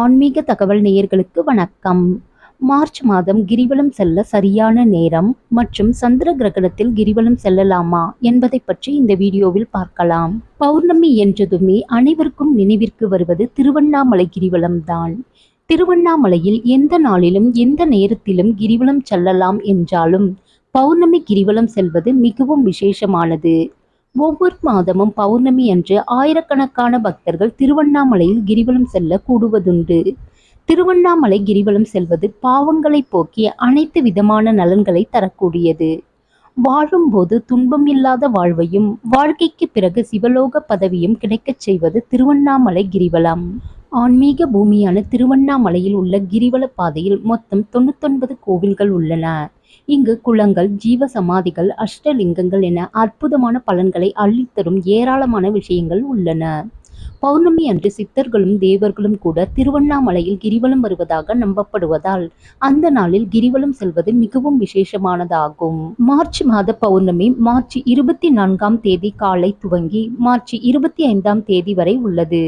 ஆன்மீக தகவல் நேயர்களுக்கு வணக்கம். மார்ச் மாதம் கிரிவலம் செல்ல சரியான நேரம் மற்றும் சந்திர கிரகணத்தில் கிரிவலம் செல்லலாமா என்பதை பற்றி இந்த வீடியோவில் பார்க்கலாம். பௌர்ணமி என்றதுமே அனைவருக்கும் நினைவிற்கு வருவது திருவண்ணாமலை கிரிவலம் தான். திருவண்ணாமலையில் எந்த நாளிலும் எந்த நேரத்திலும் கிரிவலம் செல்லலாம் என்றாலும் பௌர்ணமி கிரிவலம் செல்வது மிகவும் விசேஷமானது. ஒவ்வொரு மாதமும் பௌர்ணமி அன்று ஆயிரக்கணக்கான பக்தர்கள் திருவண்ணாமலையில் கிரிவலம் செல்ல கூடுவதுண்டு. திருவண்ணாமலை கிரிவலம் செல்வது பாவங்களை போக்கி அனைத்து விதமான நலன்களை தரக்கூடியது. வாழும்போது துன்பம் இல்லாத வாழ்வையும் வாழ்க்கைக்கு பிறகு சிவலோக பதவியும் கிடைக்கச் செய்வது திருவண்ணாமலை கிரிவலம். ஆன்மீக பூமியான திருவண்ணாமலையில் உள்ள கிரிவல பாதையில் மொத்தம் தொண்ணூத்தொன்பது கோவில்கள் உள்ளன. இங்கு குளங்கள் ஜீவ சமாதிகள் அஷ்டலிங்கங்கள் என அற்புதமான பலன்களை அள்ளித்தரும் ஏராளமான விஷயங்கள் உள்ளன. பௌர்ணமி அன்று சித்தர்களும் தேவர்களும் கூட திருவண்ணாமலையில் கிரிவலம் வருவதாக நம்பப்படுவதால் அந்த நாளில் கிரிவலம் செல்வது மிகவும் விசேஷமானதாகும். மார்ச் மாத பௌர்ணமி மார்ச் இருபத்தி நான்காம் தேதி காலை துவங்கி மார்ச் இருபத்தி ஐந்தாம் தேதி வரை உள்ளது.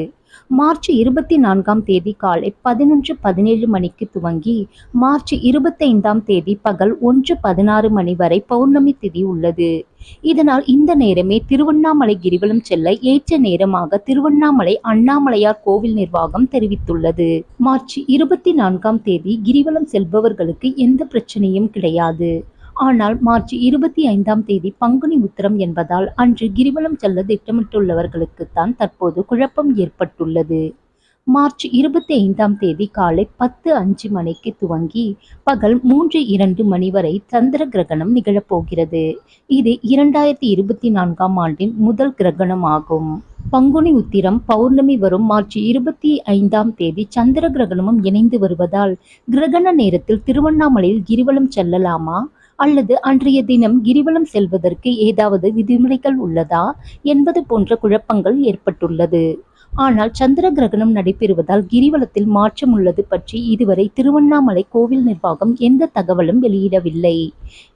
மார்ச் இருபத்தி நான்காம் தேதி காலை பதினொன்று பதினேழு மணிக்கு துவங்கி மார்ச் இருபத்தைந்தாம் தேதி பகல் ஒன்று பதினாறு மணி வரை பௌர்ணமி திதி உள்ளது. இதனால் இந்த நேரமே திருவண்ணாமலை கிரிவலம் செல்ல ஏற்ற நேரமாக திருவண்ணாமலை அண்ணாமலையார் கோவில் நிர்வாகம் தெரிவித்துள்ளது. மார்ச் இருபத்தி நான்காம் தேதி கிரிவலம் செல்பவர்களுக்கு எந்த பிரச்சனையும் கிடையாது. ஆனால் மார்ச் இருபத்தி ஐந்தாம் தேதி பங்குனி உத்திரம் என்பதால் அன்று கிரிவலம் செல்ல திட்டமிட்டுள்ளவர்களுக்குத்தான் தற்போது குழப்பம் ஏற்பட்டுள்ளது. மார்ச் இருபத்தி ஐந்தாம் தேதி காலை பத்து அஞ்சு மணிக்கு துவங்கி பகல் மூன்று இரண்டு மணி வரை சந்திர கிரகணம் நிகழப்போகிறது. இது இரண்டாயிரத்தி இருபத்தி நான்காம் ஆண்டின் முதல் கிரகணம் ஆகும் பங்குனி உத்திரம் பௌர்ணமி வரும் மார்ச் இருபத்தி ஐந்தாம் தேதி சந்திர கிரகணமும் இணைந்து வருவதால் கிரகண நேரத்தில் திருவண்ணாமலையில் கிரிவலம் செல்லலாமா? அல்லது அன்றைய தினம் கிரிவலம் செல்வதற்கு ஏதாவது விதிமுறைகள் உள்ளதா என்பது போன்ற குழப்பங்கள் ஏற்பட்டுள்ளது. ஆனால் சந்திர கிரகணம் நடைபெறுவதால் கிரிவலத்தில் மாற்றம் உள்ளது பற்றி இதுவரை திருவண்ணாமலை கோவில் நிர்வாகம் எந்த தகவலும் வெளியிடவில்லை.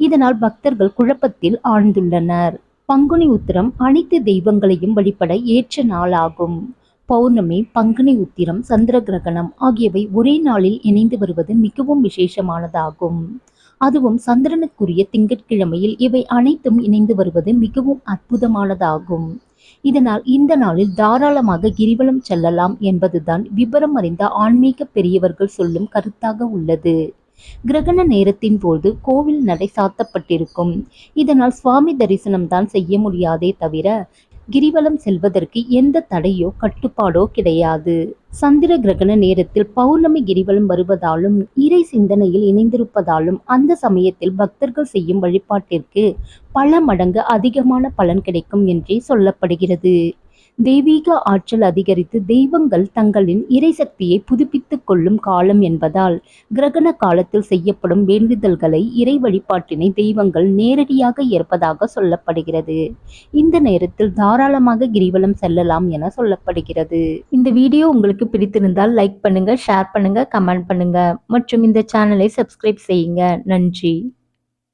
இதனால் பக்தர்கள் குழப்பத்தில் ஆழ்ந்துள்ளனர். பங்குனி உத்திரம் அனைத்து தெய்வங்களையும் வழிபட ஏற்ற நாளாகும். பௌர்ணமி பங்குனி உத்திரம் சந்திர கிரகணம் ஆகியவை ஒரே நாளில் இணைந்து வருவது மிகவும் விசேஷமானதாகும். அதுவும் சந்திரனுக்குரிய திங்கட்கிழமையில் இவை அனைத்தும் இணைந்து வருவது மிகவும் அற்புதமானதாகும். இதனால் இந்த நாளில் தாராளமாக கிரிவலம் செல்லலாம் என்பதுதான் விபரம் அறிந்த ஆன்மீக பெரியவர்கள் சொல்லும் கருத்தாக உள்ளது. கிரகண நேரத்தின் போது கோவில் நடை சாத்தப்பட்டிருக்கும். இதனால் சுவாமி தரிசனம் தான் செய்ய முடியாதே தவிர கிரிவலம் செல்வதற்கு எந்த தடையோ கட்டுப்பாடோ கிடையாது. சந்திர கிரகண நேரத்தில் பௌர்ணமி கிரிவலம் வருவதாலும் இறை சிந்தனையில் இணைந்திருப்பதாலும் அந்த சமயத்தில் பக்தர்கள் செய்யும் வழிபாட்டிற்கு பல மடங்கு அதிகமான பலன் கிடைக்கும் என்றே சொல்லப்படுகிறது. தெய்வீக ஆற்றல் அதிகரித்து தெய்வங்கள் தங்களின் இறைசக்தியை புதுப்பித்துக் கொள்ளும் காலம் என்பதால் கிரகண காலத்தில் செய்யப்படும் வேண்டுதல்களை இறை வழிபாட்டினை தெய்வங்கள் நேரடியாக ஏற்பதாக சொல்லப்படுகிறது. இந்த நேரத்தில் தாராளமாக கிரிவலம் செல்லலாம் என சொல்லப்படுகிறது. இந்த வீடியோ உங்களுக்கு பிடித்திருந்தால் லைக் பண்ணுங்க ஷேர் பண்ணுங்க கமெண்ட் பண்ணுங்க. மற்றும் இந்த சேனலை சப்ஸ்கிரைப் செய்யுங்க. நன்றி.